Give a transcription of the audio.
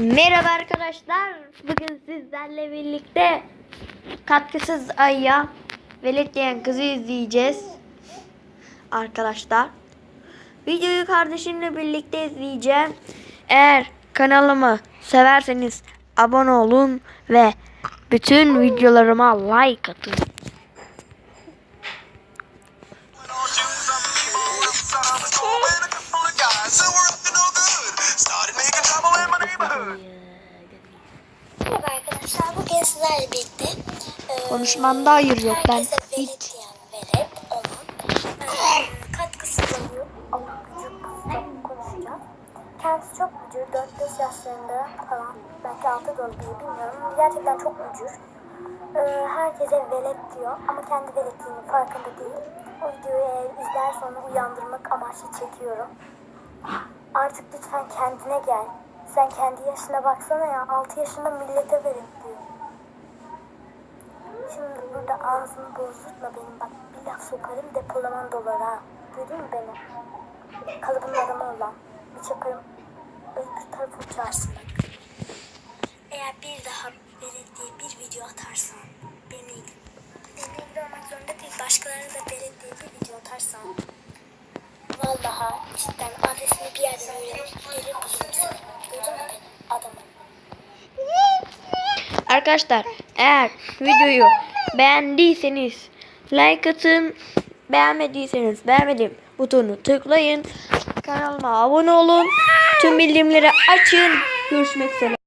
Merhaba arkadaşlar. Bugün sizlerle birlikte katkısız ayıya velet diyen kızı izleyeceğiz. Arkadaşlar. Videoyu kardeşimle birlikte izleyeceğim. Eğer kanalımı severseniz abone olun ve bütün videolarıma like atın. Sizlerle birlikte e, Konuşmamda hayır yok, ben velet velet olan e, konuşacağım. Kendisi çok bücür. 4-5 yaşlarında falan. Belki 6 da olabilir bilmiyorum. Gerçekten çok bücür. E, herkese velet diyor. Ama kendi veletliğinin farkında değil. O videoyu eğer izler sonra uyandırmak amaçlı çekiyorum. Artık lütfen kendine gel. Sen kendi yaşına baksana ya. 6 yaşında millete veletliyor. Şimdi burada ağzını bozdurtma benim bak. Bir laf sokarım depolaman dolar ha. Duydun mu beni? Kalıbın adamı olan. Bir çakarım. Öbür tarafı uçarsın bak. Eğer bir daha belediye bir video atarsan benimle ilgili. Benimle ilgili olmak zorunda değil. Başkalarına da belediye bir video atarsan Vallahi cidden adresini bir yerden öğrenip gelir bulursun seni. Duydun mu beni? Adamım. Arkadaşlar eğer videoyu beğendiyseniz like atın. Beğenmediyseniz beğenmedim butonu tıklayın. Kanalıma abone olun. Tüm bildirimleri açın. Görüşmek üzere.